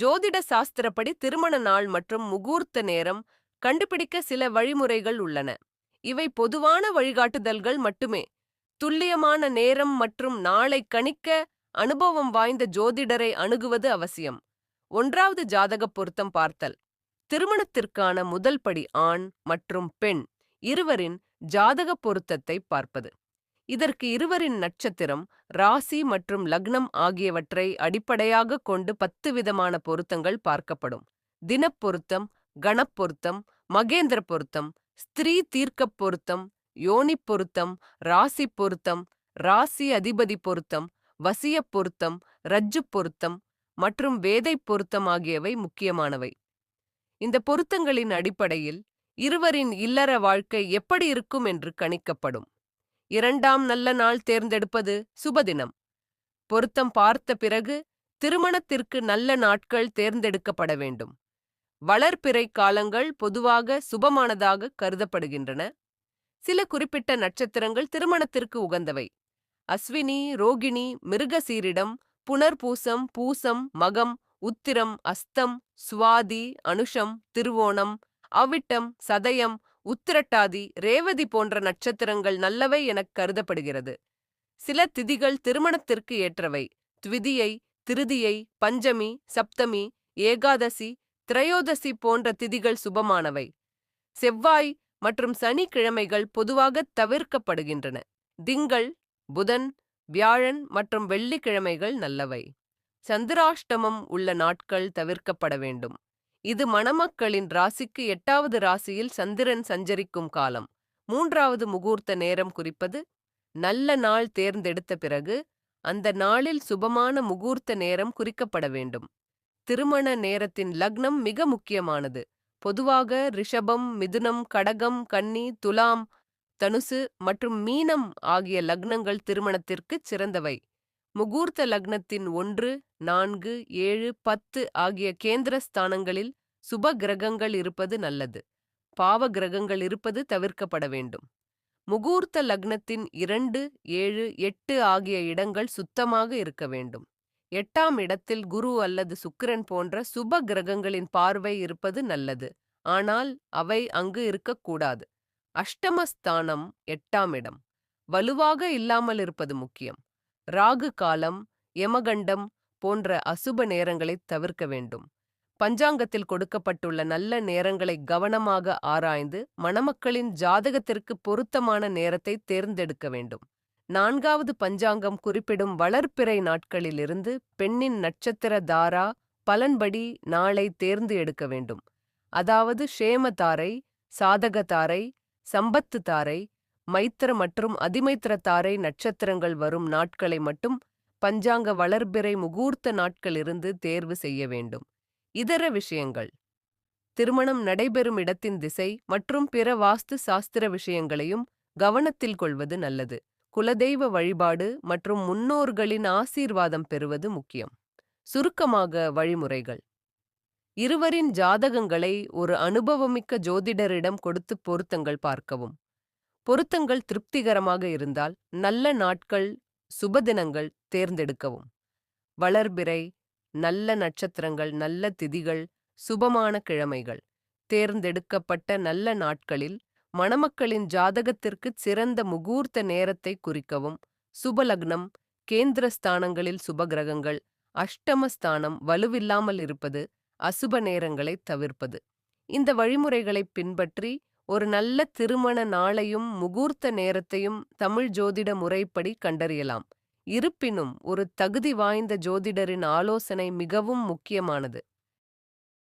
ஜோதிட சாஸ்திரப்படி திருமண நாள் மற்றும் முகூர்த்த நேரம் கண்டுபிடிக்க சில வழிமுறைகள் உள்ளன. இவை பொதுவான வழிகாட்டுதல்கள் மட்டுமே. துல்லியமான நேரம் மற்றும் நாளை கணிக்க அனுபவம் வாய்ந்த ஜோதிடரை அணுகுவது அவசியம். ஒன்றாவது ஜாதக பொருத்தம் பார்த்தல். திருமணத்திற்கான முதல் படி ஆண் மற்றும் பெண் இருவரின் ஜாதக பொருத்தத்தை பார்ப்பது. இதற்கு இருவரின் நட்சத்திரம் ராசி மற்றும் லக்னம் ஆகியவற்றை அடிப்படையாக கொண்டு பத்து விதமான பொருத்தங்கள் பார்க்கப்படும். தினப்பொருத்தம் கணப்பொருத்தம் மகேந்திர பொருத்தம் ஸ்திரீ தீர்க்கப் பொருத்தம் யோனி பொருத்தம் ராசி பொருத்தம் ராசி அதிபதி பொருத்தம் வசிய பொருத்தம் ரஜ்ஜு பொருத்தம் மற்றும் வேதை பொருத்தம் ஆகியவை முக்கியமானவை. இந்த பொருத்தங்களின் அடிப்படையில் இருவரின் இல்லற வாழ்க்கை எப்படி இருக்கும் என்று கணிக்கப்படும். இரண்டாம் நல்ல நாள் தேர்ந்தெடுப்பது சுபதினம். பொருத்தம் பார்த்த பிறகு திருமணத்திற்கு நல்ல நாட்கள் தேர்ந்தெடுக்கப்பட வேண்டும். வளர்பிறை காலங்கள் பொதுவாக சுபமானதாக கருதப்படுகின்றன. சில குறிப்பிட்ட நட்சத்திரங்கள் திருமணத்திற்கு உகந்தவை. அஸ்வினி ரோகிணி மிருகசீரிடம் புனர்பூசம் பூசம் மகம் உத்திரம் அஸ்தம் சுவாதி அனுஷம் திருவோணம் அவிட்டம் சதயம் உத்திரட்டாதி ரேவதி போன்ற நட்சத்திரங்கள் நல்லவை எனக் கருதப்படுகிறது. சில திதிகள் திருமணத்திற்கு ஏற்றவை. த்விதியை திருதியை பஞ்சமி சப்தமி ஏகாதசி திரையோதசி போன்ற திதிகள் சுபமானவை. செவ்வாய் மற்றும் சனிக்கிழமைகள் பொதுவாக தவிர்க்கப்படுகின்றன. திங்கள் புதன் வியாழன் மற்றும் வெள்ளிக்கிழமைகள் நல்லவை. சந்திராஷ்டமம் உள்ள நாட்கள் தவிர்க்கப்பட வேண்டும். இது மணமக்களின் ராசிக்கு எட்டாவது ராசியில் சந்திரன் சஞ்சரிக்கும் காலம். மூன்றாவது முகூர்த்த நேரம் குறிப்பது நல்ல நாள் தேர்ந்தெடுத்த பிறகு அந்த நாளில் சுபமான முகூர்த்த நேரம் குறிக்கப்பட வேண்டும். திருமண நேரத்தின் லக்னம் மிக முக்கியமானது. பொதுவாக ரிஷபம் மிதுனம் கடகம் கன்னி துலாம் தனுசு மற்றும் மீனம் ஆகிய லக்னங்கள் திருமணத்திற்கு சிறந்தவை. முகூர்த்த லக்னத்தின் ஒன்று நான்கு ஏழு பத்து ஆகிய கேந்திர ஸ்தானங்களில் சுப கிரகங்கள் இருப்பது நல்லது. பாவ கிரகங்கள் இருப்பது தவிர்க்கப்பட வேண்டும். முகூர்த்த லக்னத்தின் இரண்டு ஏழு எட்டு ஆகிய இடங்கள் சுத்தமாக இருக்க வேண்டும். எட்டாம் இடத்தில் குரு அல்லது சுக்கிரன் போன்ற சுப கிரகங்களின் பார்வை இருப்பது நல்லது. ஆனால் அவை அங்கு இருக்கக்கூடாது. அஷ்டமஸ்தானம் எட்டாம் இடம். வலுவாக இல்லாமல் இருப்பது முக்கியம். ராகு காலம் யமகண்டம் போன்ற அசுப நேரங்களை தவிர்க்க வேண்டும். பஞ்சாங்கத்தில் கொடுக்கப்பட்டுள்ள நல்ல நேரங்களை கவனமாக ஆராய்ந்து மணமக்களின் ஜாதகத்திற்கு பொருத்தமான நேரத்தை தேர்ந்தெடுக்க வேண்டும். நான்காவது பஞ்சாங்கம் குறிப்பிடும் வளர்ப்பிறை நாட்களிலிருந்து பெண்ணின் நட்சத்திர தாரா பலன்படி நாளை தேர்ந்து எடுக்க வேண்டும். அதாவது ஷேமதாரை சாதகதாரை சம்பத்து தாரை மைத்திர மற்றும் அதிமைத்திர தாரை நட்சத்திரங்கள் வரும் நாட்களை மட்டும் பஞ்சாங்க வளர்பிறை முகூர்த்த நாட்களிலிருந்து தேர்வு செய்ய வேண்டும். இதர விஷயங்கள். திருமணம் நடைபெறும் இடத்தின் திசை மற்றும் பிற வாஸ்து சாஸ்திர விஷயங்களையும் கவனத்தில் கொள்வது நல்லது. குலதெய்வ வழிபாடு மற்றும் முன்னோர்களின் ஆசீர்வாதம் பெறுவது முக்கியம். சுருக்கமாக வழிமுறைகள். இருவரின் ஜாதகங்களை ஒரு அனுபவமிக்க ஜோதிடரிடம் கொடுத்து பொருத்தங்கள் பார்க்கவும். பொருத்தங்கள் திருப்திகரமாக இருந்தால் நல்ல நாட்கள் சுபதினங்கள் தேர்ந்தெடுக்கவும். வளர்பிறை நல்ல நட்சத்திரங்கள் நல்ல திதிகள் சுபமான கிழமைகள். தேர்ந்தெடுக்கப்பட்ட நல்ல நாட்களில் மணமக்களின் ஜாதகத்திற்கு சிறந்த முகூர்த்த நேரத்தை குறிக்கவும். சுபலக்னம் கேந்திரஸ்தானங்களில் சுபகிரகங்கள் அஷ்டமஸ்தானம் வலுவில்லாமல் இருப்பது அசுப நேரங்களை தவிர்ப்பது. இந்த வழிமுறைகளை பின்பற்றி ஒரு நல்ல திருமண நாளையும் முகூர்த்த நேரத்தையும் தமிழ் ஜோதிட முறைப்படி கண்டறியலாம். இருப்பினும் ஒரு தகுதி வாய்ந்த ஜோதிடரின் ஆலோசனை மிகவும் முக்கியமானது.